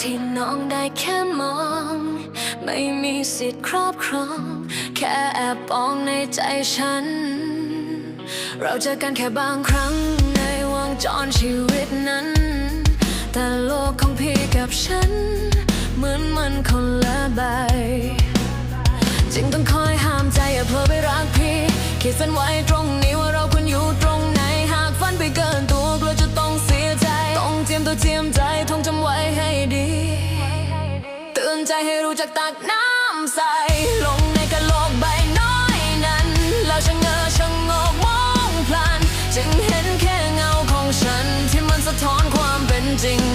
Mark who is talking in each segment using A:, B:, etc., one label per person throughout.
A: ที่น้องได้แค่มอง ไม่มีสิทธิ์ครอบครอง แค่แอบปองในใจฉัน เราเจอกันแค่บางครั้งในวงจรชีวิตนั้น แต่โลกของพี่กับฉัน เหมือนมันคนละใบ จึงต้องคอยห้ามใจอย่าเผลอไปรักพี่ขีดเส้นไว้ตรงนี้ว่าเราควรอยู่ตรงไหน หากฝันไปเกินตัวกลัวจะต้องเสียใจ ต้องเจียมตัวเจียมใจท่องจำไว้ให้ดี เตือนใจให้รู้จักตักน้ำใส ค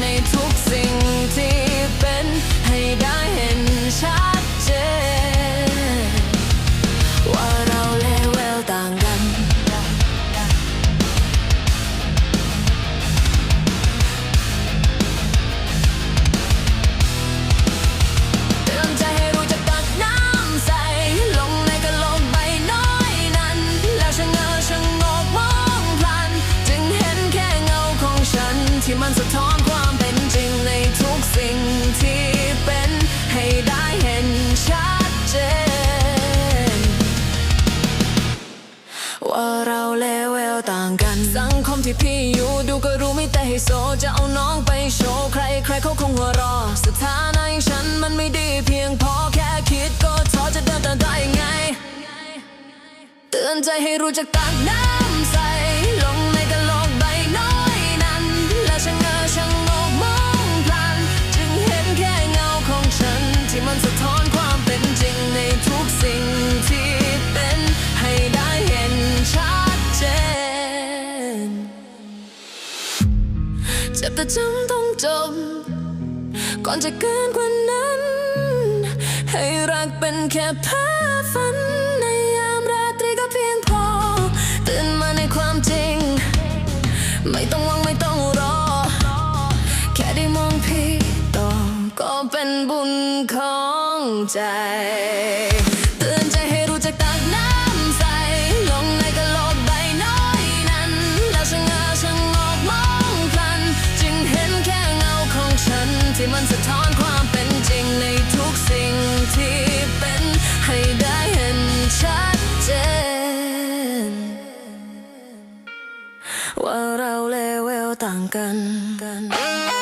A: ท้อนความเป็นจริงในทุกสิ่งที่เป็นให้ได้เห็นชัดเจน ว่าเราเลเวลต่างกัน สังคมที่พี่อยู่ดูก็รู้ไม่แต่ให้โซจะเอาน้องไปโชว์ใครใครเขาคงหัวรอสถานะอย่างฉันมันไม่ดีเพียงพอแค่คิดก็ท้อจะเดินต่อได้ยังไง เตือนใจให้รู้จักตักน้ำ แต่จำต้องจบ ก่อนจะเกินกว่านั้น ให้รักเป็นแค่ภาพฝัน ในยามราตรีก็เพียงพอ ตื่นมาในความจริง ไม่ต้องหวังไม่ต้องรอ แค่ได้มองพี่ต่อก็เป็นบุญของใจเตือนใจ ลต่างกันกั